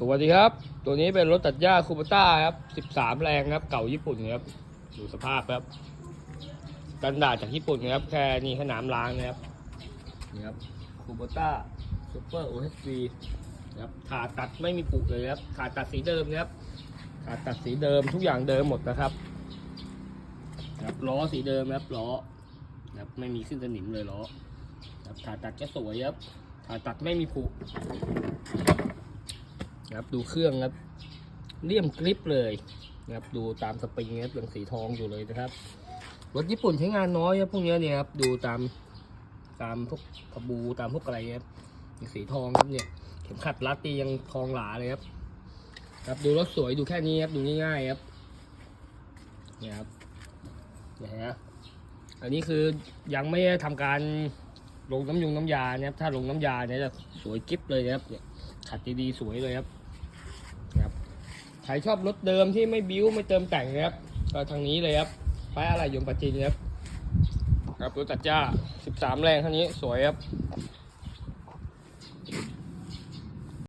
สวัสดีครับ ตัวนี้เป็นรถตัดหญ้าคูปต้าครับ 13 แรงครับ เก่าญี่ปุ่นครับ ดูสภาพครับสแตันดาจากญี่ปุ่นนะครับ แค่นี้ขนามล้างนะครับ นี่ครับคูปต้าซูเปอร์โอเอสซีครับขาตัดไม่มีปุเลยครับขาตัดสีเดิมนะครับขาตัดสีเดิมทุกอย่างเดิมหมดนะครับครับล้อสีเดิมครับล้อครับไม่มีขึ้นสนิมเลยล้อครับขาตัดก็สวยครับขาตัดไม่มีผุ นะครับดูเครื่องครับเลี่ยมกริปเลยนะครับดูตามสปริงครับยังสีทองอยู่เลยนะครับรถญี่ปุ่นใช้งานน้อยครับพวกเนี้ยเนี่ยครับดูตามตามพวกกระบูตามพวกอะไรครับยังสีทองครับเนี่ยเข็มขัดรัดตียังทองหลาเลยครับครับดูรถสวยดูแค่นี้ครับดูง่ายๆครับเนี่ยครับเนี่ยฮะอันนี้คือยังไม่ได้ทำการลงน้ำยุงน้ำยานะครับถ้าลงน้ำยาเนี่ยจะสวยกริปเลยนะครับเนี่ยขัดดีๆสวยเลยครับ ใครชอบรถเดิมที่ไม่บิ้วไม่เติมแต่งนะครับก็ทางนี้เลยครับป้ายอะไรยมปัจจินครับ ครับรถตัดจ้า 13 แรงเท่านี้สวยครับ